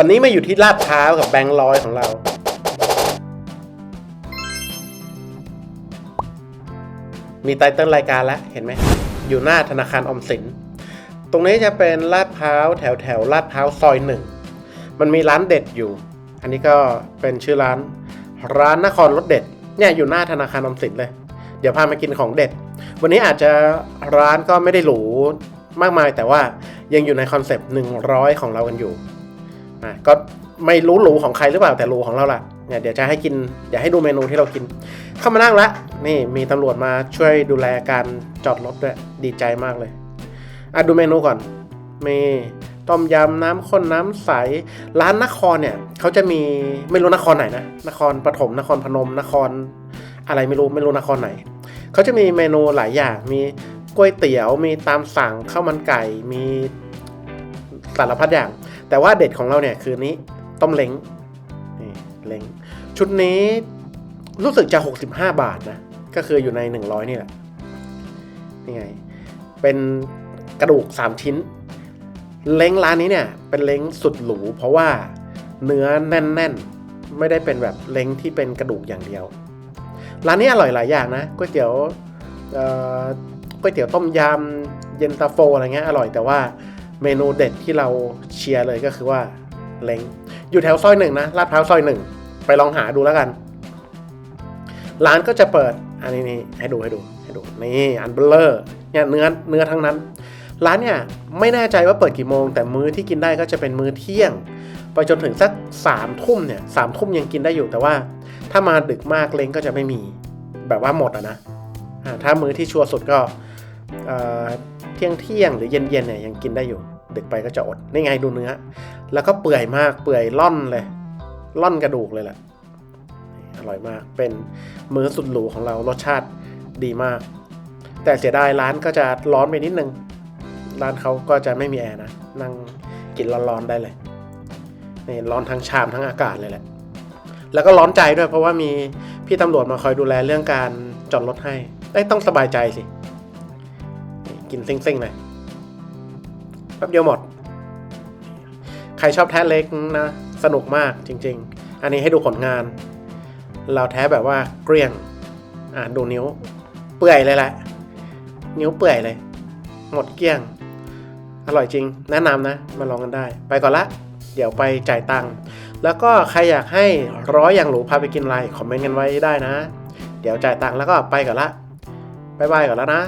วันนี้มาอยู่ที่ลาดพร้าวกับแบงค์ร้อยของเรา มีไตเติ้ลรายการแล้วเห็นไหม อยู่หน้าธนาคารอมสิน ตรงนี้จะเป็นลาดพร้าวแถวแถวลาดพร้าวซอยหนึ่ง มันมีร้านเด็ดอยู่ อันนี้ก็เป็นชื่อร้าน ร้านนครรสเด็ด เนี่ยอยู่หน้าธนาคารออมสินเลย เดี๋ยวพามากินของเด็ด วันนี้อาจจะร้านก็ไม่ได้หรูมากมายแต่ว่ายังอยู่ในคอนเซปต์100 ของเรากันอยู่ อะก็ไม่รู้หรูของใครหรือเปล่าแต่หรูของเราล่ะเนี่ยเดี๋ยวจะให้กินเดี๋ยวให้ดูเมนูที่เรากิน เข้ามานั่งละนี่มีตำรวจมาช่วยดูแลการจอดรถด้วยดีใจมากเลยอะดูเมนูก่อนมีต้มยำน้ำข้นน้ำใส ร้านนครเนี่ยเขาจะมีไม่รู้นครไหนนะนครปฐมนครพนมนคร อะไรไม่รู้ไม่รู้นครไหนเขาจะมีเมนูหลายอย่างมีก๋วยเตี๋ยวมีตามสั่งข้าวมันไก่มีสารพัดอย่าง แต่ว่าเด็ดของเราเนี่ยคือนี้ต้มเล้งนี่เล้งชุดนี้รู้สึกจะ 65 บาทนะ ก็คืออยู่ใน 100 นี่แหละ นี่ไง เป็นกระดูก 3 ชิ้น เล้งร้านนี้เนี่ย เป็นเล้งสุดหรู เพราะว่าเนื้อแน่น ๆ ไม่ได้เป็นแบบเล้งที่เป็นกระดูกอย่างเดียว ร้านนี้อร่อยหลายอย่างนะก๋วยเตี๋ยวก๋วยเตี๋ยวต้มยำเย็นตาโฟอะไรเงี้ยอร่อยแต่ว่า เมนูเด็ดที่เราเชียร์เลยก็คือว่าเล้งอยู่แถวซอยหนึ่งนะลาดพร้าวซอยหนึ่งไปลองหาดูแล้วกัน ร้านก็จะเปิดอันนี้นี่ให้ดูให้ดูให้ดูนี่อันเบลเลอร์เนี่ยเนื้อเนื้อทั้งนั้น ร้านเนี่ยไม่แน่ใจว่าเปิดกี่โมง แต่มื้อที่กินได้ก็จะเป็นมื้อเที่ยง ไปจนถึงสักสามทุ่มเนี่ยสามทุ่มยังกินได้อยู่แต่ว่า ถ้ามาดึกมากเล้งก็จะไม่มีแบบว่าหมดอะนะถ้ามื้อที่ชัวร์สุดก็ เที่ยงเที่ยงหรือเย็นเย็นเนี่ยยังกินได้อยู่ ดึกไปก็จะอดนี่ไงดูเนื้อ แล้วก็เปื่อยมากเปื่อยล่อนเลยล่อนกระดูกเลยแหละอร่อยมาก เป็นมื้อสุดหรูของเรารสชาติดีมาก แต่เสียดายร้านก็จะร้อนไปนิดนึง ร้านเขาก็จะไม่มีแอร์นะ นั่งกินร้อนๆได้เลยนี่ร้อนทั้งชามทั้งอากาศเลยแหละ แล้วก็ร้อนใจด้วยเพราะว่ามีพี่ตำรวจมาคอยดูแลเรื่องการจอดรถให้ได้ต้องสบายใจสิ กินเซิ่งๆเลยแป๊บเดียวหมด ใครชอบแท้เล็กนะ สนุกมากจริง ๆ อันนี้ให้ดูผลงาน เราแท้แบบว่าเกลี้ยง อ่าดูนิ้ว เปื่อยเลยแหละ นิ้วเปื่อยเลย หมดเกลี้ยง อร่อยจริง แนะนำนะ มาลองกันได้ ไปก่อนละ เดี๋ยวไปจ่ายตังค์ แล้วก็ใครอยากให้ร้อยอย่างหรูพาไปกินอะไรคอมเมนต์กันไว้ได้นะ เดี๋ยวจ่ายตังค์แล้วก็ไปก่อนละบายบายก่อนแล้วนะ